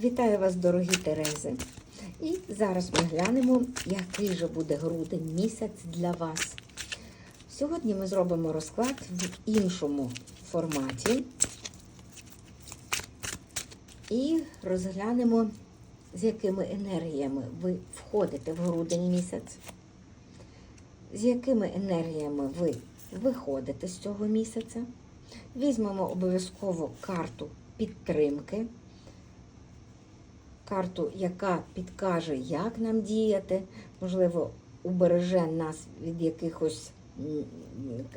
Вітаю вас, дорогі Терези. І зараз ми глянемо, який же буде грудень місяць для вас. Сьогодні ми зробимо розклад в іншому форматі і розглянемо, з якими енергіями ви входите в грудень місяць, з якими енергіями ви виходите з цього місяця. Візьмемо обов'язково карту підтримки карту, яка підкаже, як нам діяти, можливо, убереже нас від якихось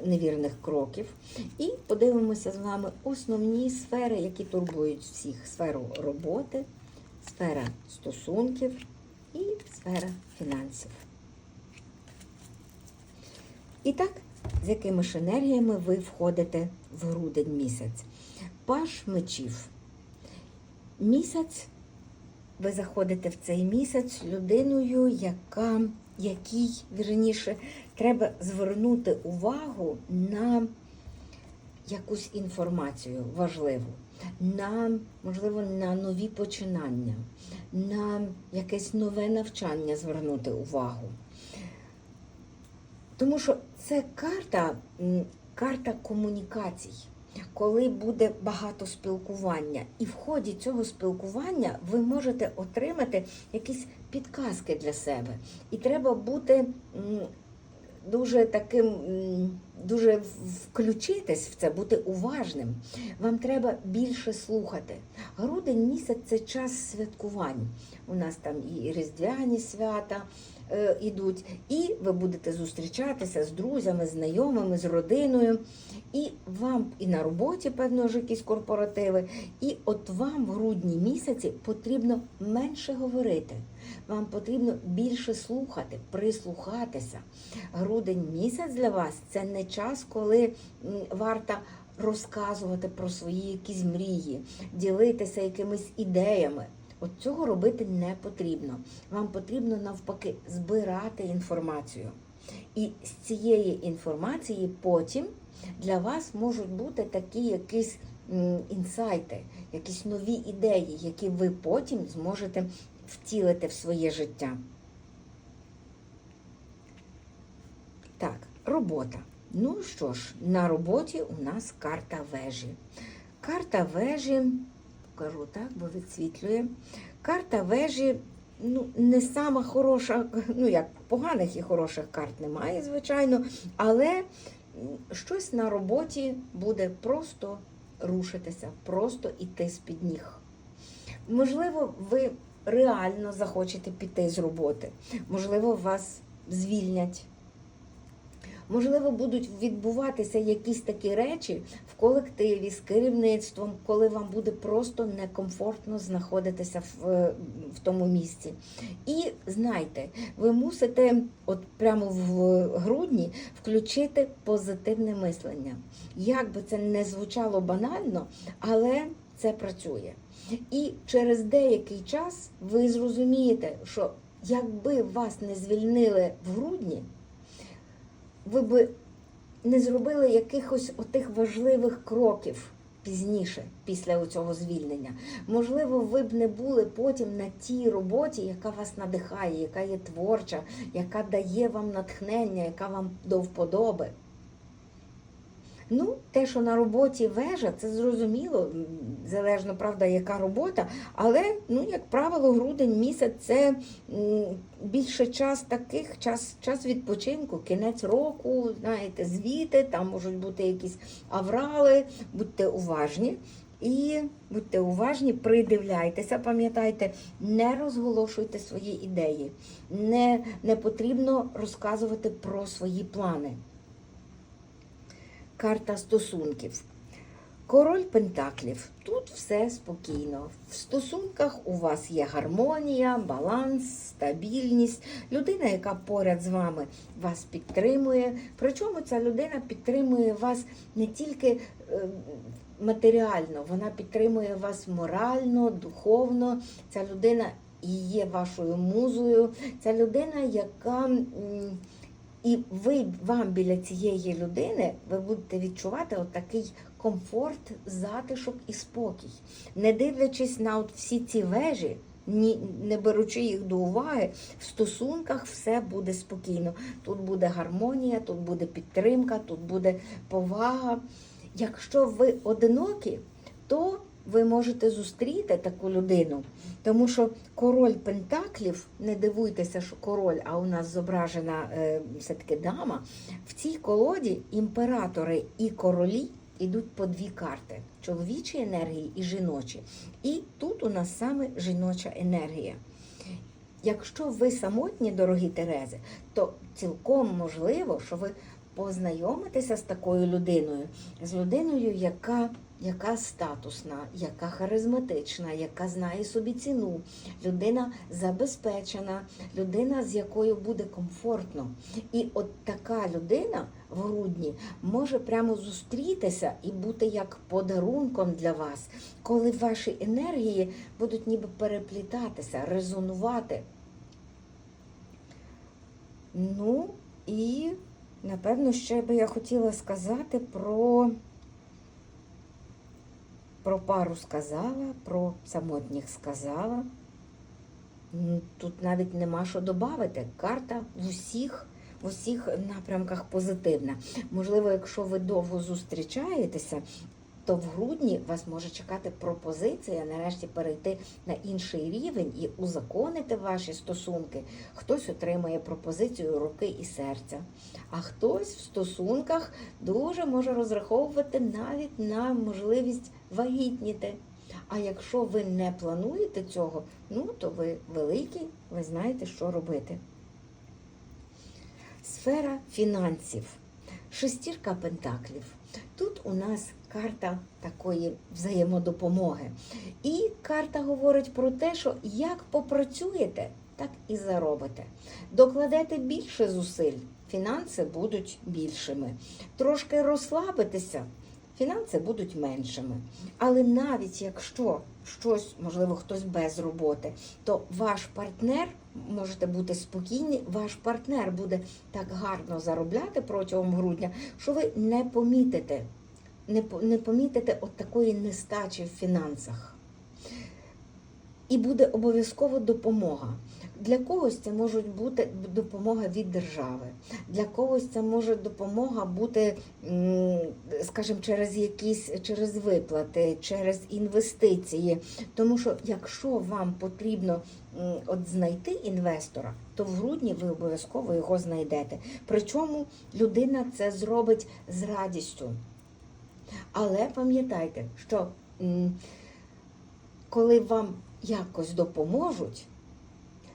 невірних кроків. І подивимося з вами основні сфери, які турбують всіх: сферу роботи, сфера стосунків і сфера фінансів. І так, з якими ж енергіями ви входите в грудень місяць? Паш мечів. Місяць ви заходите в цей місяць людиною, яка, якій, вірніше, треба звернути увагу на якусь інформацію важливу, на, можливо, на нові починання, на якесь нове навчання звернути увагу. Тому що це карта, карта комунікацій коли буде багато спілкування, і в ході цього спілкування ви можете отримати якісь підказки для себе. І треба бути дуже таким, дуже включитись в це, бути уважним. Вам треба більше слухати. Грудень місяць це час святкувань. У нас там і різдвяні свята е, ідуть, і ви будете зустрічатися з друзями, знайомими, з родиною. І вам і на роботі, певно, ж якісь корпоративи. І от вам в грудні місяці потрібно менше говорити. Вам потрібно більше слухати, прислухатися. Грудень місяць для вас це не час, коли варто розказувати про свої якісь мрії, ділитися якимись ідеями. От цього робити не потрібно. Вам потрібно навпаки збирати інформацію. І з цієї інформації потім для вас можуть бути такі якісь інсайти, якісь нові ідеї, які ви потім зможете втілити в своє життя. Так, робота. Ну що ж, на роботі у нас карта вежі. Карта вежі, покажу так, бо відсвітлює. Карта вежі ну, не сама хороша, ну як поганих і хороших карт немає, звичайно, але щось на роботі буде просто рушитися, просто іти з-під ніг. Можливо, ви реально захочете піти з роботи, можливо, вас звільнять. Можливо, будуть відбуватися якісь такі речі в колективі з керівництвом, коли вам буде просто некомфортно знаходитися в, в тому місці. І знайте, ви мусите, от прямо в грудні, включити позитивне мислення. Як би це не звучало банально, але це працює. І через деякий час ви зрозумієте, що якби вас не звільнили в грудні, ви б не зробили якихось отих важливих кроків пізніше, після цього звільнення. Можливо, ви б не були потім на тій роботі, яка вас надихає, яка є творча, яка дає вам натхнення, яка вам до вподоби. Ну, те, що на роботі вежа, це зрозуміло, залежно, правда, яка робота, але, ну, як правило, грудень місяць це більше час таких, час, час відпочинку, кінець року, знаєте, звіти, там можуть бути якісь аврали, будьте уважні. І будьте уважні, придивляйтеся, пам'ятайте, не розголошуйте свої ідеї, не, не потрібно розказувати про свої плани карта стосунків. Король Пентаклів. Тут все спокійно. В стосунках у вас є гармонія, баланс, стабільність. Людина, яка поряд з вами вас підтримує. Причому ця людина підтримує вас не тільки е, матеріально, вона підтримує вас морально, духовно. Ця людина і є вашою музою. Ця людина, яка. І ви вам біля цієї людини ви будете відчувати от такий комфорт, затишок і спокій. Не дивлячись на от всі ці вежі, ні, не беручи їх до уваги, в стосунках все буде спокійно. Тут буде гармонія, тут буде підтримка, тут буде повага. Якщо ви одинокі, то ви можете зустріти таку людину, тому що король Пентаклів, не дивуйтеся, що король, а у нас зображена е, все-таки дама. В цій колоді імператори і королі йдуть по дві карти: чоловічі енергії і жіночі. І тут у нас саме жіноча енергія. Якщо ви самотні, дорогі Терези, то цілком можливо, що ви познайомитеся з такою людиною, з людиною, яка, яка статусна, яка харизматична, яка знає собі ціну, людина забезпечена, людина, з якою буде комфортно. І от така людина в грудні може прямо зустрітися і бути як подарунком для вас, коли ваші енергії будуть ніби переплітатися, резонувати. Ну і напевно ще би я хотіла сказати про, про пару сказала, про самотніх сказала. Тут навіть нема що додати. Карта в усіх, в усіх напрямках позитивна. Можливо, якщо ви довго зустрічаєтеся, то в грудні вас може чекати пропозиція нарешті перейти на інший рівень і узаконити ваші стосунки. Хтось отримає пропозицію руки і серця, а хтось в стосунках дуже може розраховувати навіть на можливість вагітніти. А якщо ви не плануєте цього, ну то ви великі, ви знаєте, що робити. Сфера фінансів. Шестірка пентаклів. Тут у нас карта такої взаємодопомоги. І карта говорить про те, що як попрацюєте, так і заробите. Докладете більше зусиль, фінанси будуть більшими. Трошки розслабитеся, фінанси будуть меншими. Але навіть якщо щось, можливо, хтось без роботи, то ваш партнер, можете бути спокійні, ваш партнер буде так гарно заробляти протягом грудня, що ви не помітите, не, не помітите от такої нестачі в фінансах. І буде обов'язково допомога. Для когось це може бути допомога від держави, для когось це може допомога бути, скажімо, через якісь через виплати, через інвестиції. Тому що якщо вам потрібно от знайти інвестора, то в грудні ви обов'язково його знайдете. Причому людина це зробить з радістю. Але пам'ятайте, що коли вам якось допоможуть,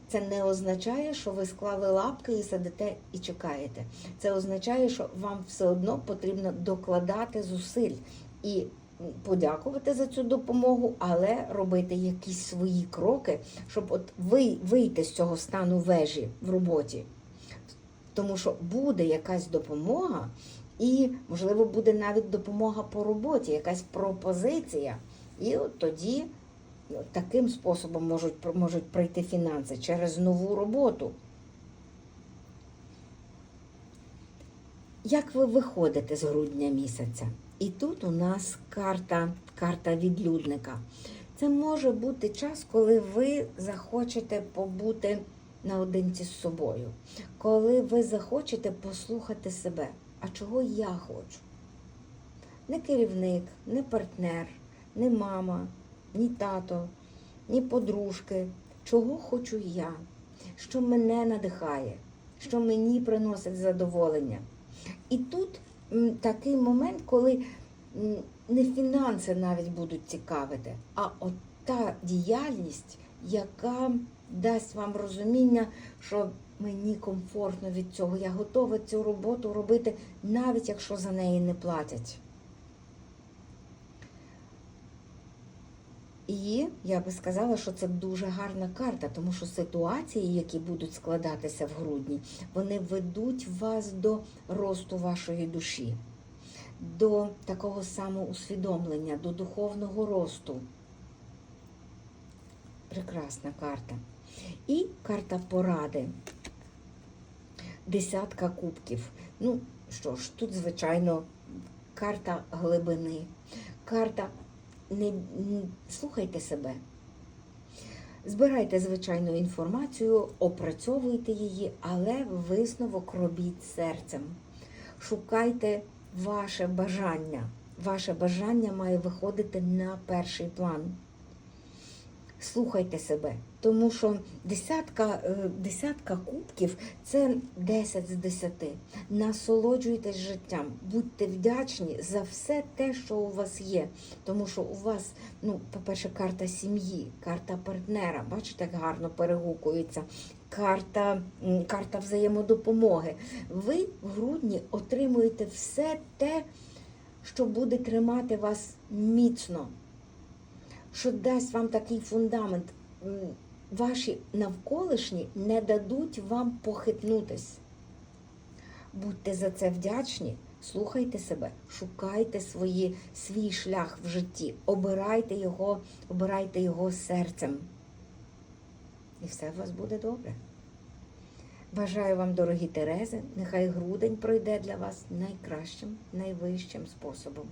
це не означає, що ви склали лапки і сидите і чекаєте. Це означає, що вам все одно потрібно докладати зусиль і подякувати за цю допомогу, але робити якісь свої кроки, щоб от ви вийти з цього стану вежі в роботі. Тому що буде якась допомога, і, можливо, буде навіть допомога по роботі, якась пропозиція. І от тоді таким способом можуть, можуть прийти фінанси через нову роботу. Як ви виходите з грудня місяця? І тут у нас карта, карта відлюдника. Це може бути час, коли ви захочете побути наодинці з собою, коли ви захочете послухати себе. А чого я хочу? Не керівник, не партнер, не мама, ні тато, ні подружки. Чого хочу я? Що мене надихає, що мені приносить задоволення. І тут такий момент, коли не фінанси навіть будуть цікавити, а от та діяльність, яка дасть вам розуміння, що мені комфортно від цього. Я готова цю роботу робити, навіть якщо за неї не платять. І я би сказала, що це дуже гарна карта, тому що ситуації, які будуть складатися в грудні, вони ведуть вас до росту вашої душі, до такого самоусвідомлення, до духовного росту. Прекрасна карта. І карта поради. Десятка кубків. Ну що ж, тут, звичайно, карта глибини, карта не слухайте себе. Збирайте звичайну інформацію, опрацьовуйте її, але висновок робіть серцем. Шукайте ваше бажання. Ваше бажання має виходити на перший план. Слухайте себе, тому що десятка, е, десятка кубків це 10 з 10. Насолоджуйтесь життям, будьте вдячні за все те, що у вас є. Тому що у вас, ну, по-перше, карта сім'ї, карта партнера, бачите, як гарно перегукується, карта, карта взаємодопомоги. Ви в грудні отримуєте все те, що буде тримати вас міцно що дасть вам такий фундамент. Ваші навколишні не дадуть вам похитнутись. Будьте за це вдячні, слухайте себе, шукайте свої, свій шлях в житті, обирайте його, обирайте його серцем. І все у вас буде добре. Бажаю вам, дорогі Терези, нехай грудень пройде для вас найкращим, найвищим способом.